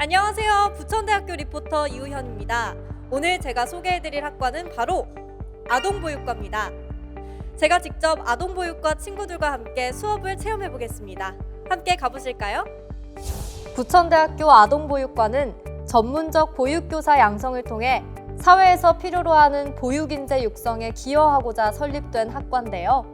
안녕하세요. 부천대학교 리포터 이우현입니다. 오늘 제가 소개해드릴 학과는 바로 아동보육과입니다. 제가 직접 아동보육과 친구들과 함께 수업을 체험해 보겠습니다. 함께 가보실까요? 부천대학교 아동보육과는 전문적 보육교사 양성을 통해 사회에서 필요로 하는 보육인재 육성에 기여하고자 설립된 학과인데요.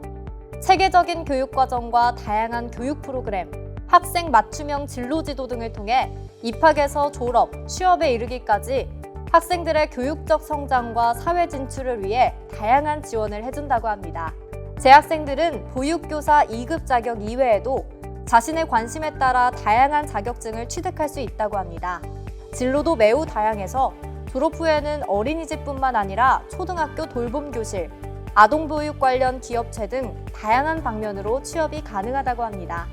체계적인 교육과정과 다양한 교육 프로그램, 학생 맞춤형 진로 지도 등을 통해 입학에서 졸업, 취업에 이르기까지 학생들의 교육적 성장과 사회 진출을 위해 다양한 지원을 해준다고 합니다. 재학생들은 보육교사 2급 자격 이외에도 자신의 관심에 따라 다양한 자격증을 취득할 수 있다고 합니다. 진로도 매우 다양해서 졸업 후에는 어린이집뿐만 아니라 초등학교 돌봄 교실, 아동보육 관련 기업체 등 다양한 방면으로 취업이 가능하다고 합니다.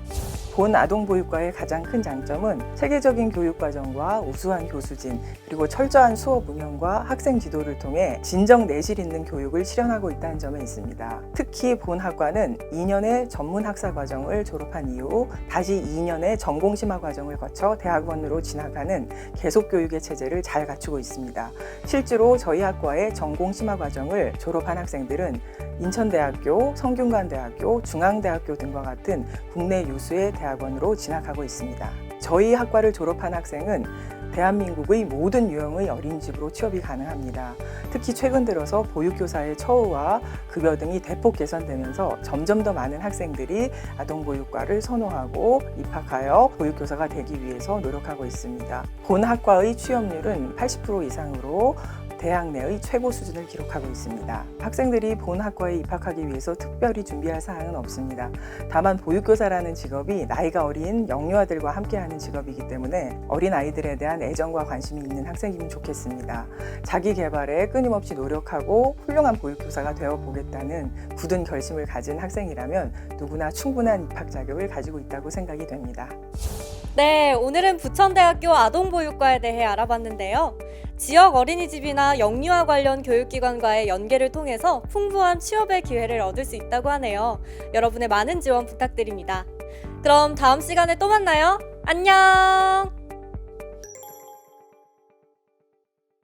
본 아동보육과의 가장 큰 장점은 체계적인 교육과정과 우수한 교수진, 그리고 철저한 수업 운영과 학생 지도를 통해 진정 내실 있는 교육을 실현하고 있다는 점에 있습니다. 특히 본 학과는 2년의 전문 학사 과정을 졸업한 이후 다시 2년의 전공 심화 과정을 거쳐 대학원으로 진학하는 계속 교육의 체제를 잘 갖추고 있습니다. 실제로 저희 학과의 전공 심화 과정을 졸업한 학생들은 인천대학교, 성균관대학교, 중앙대학교 등과 같은 국내 유수의 대학원으로 진학하고 있습니다. 저희 학과를 졸업한 학생은 대한민국의 모든 유형의 어린이집으로 취업이 가능합니다. 특히 최근 들어서 보육교사의 처우와 급여 등이 대폭 개선되면서 점점 더 많은 학생들이 아동보육과를 선호하고 입학하여 보육교사가 되기 위해서 노력하고 있습니다. 본 학과의 취업률은 80% 이상으로 대학 내의 최고 수준을 기록하고 있습니다. 학생들이 본 학과에 입학하기 위해서 특별히 준비할 사항은 없습니다. 다만 보육교사라는 직업이 나이가 어린 영유아들과 함께하는 직업이기 때문에 어린 아이들에 대한 애정과 관심이 있는 학생이면 좋겠습니다. 자기 개발에 끊임없이 노력하고 훌륭한 보육교사가 되어 보겠다는 굳은 결심을 가진 학생이라면 누구나 충분한 입학 자격을 가지고 있다고 생각이 됩니다. 네, 오늘은 부천대학교 아동보육과에 대해 알아봤는데요. 지역 어린이집이나 영유아 관련 교육기관과의 연계를 통해서 풍부한 취업의 기회를 얻을 수 있다고 하네요. 여러분의 많은 지원 부탁드립니다. 그럼 다음 시간에 또 만나요. 안녕!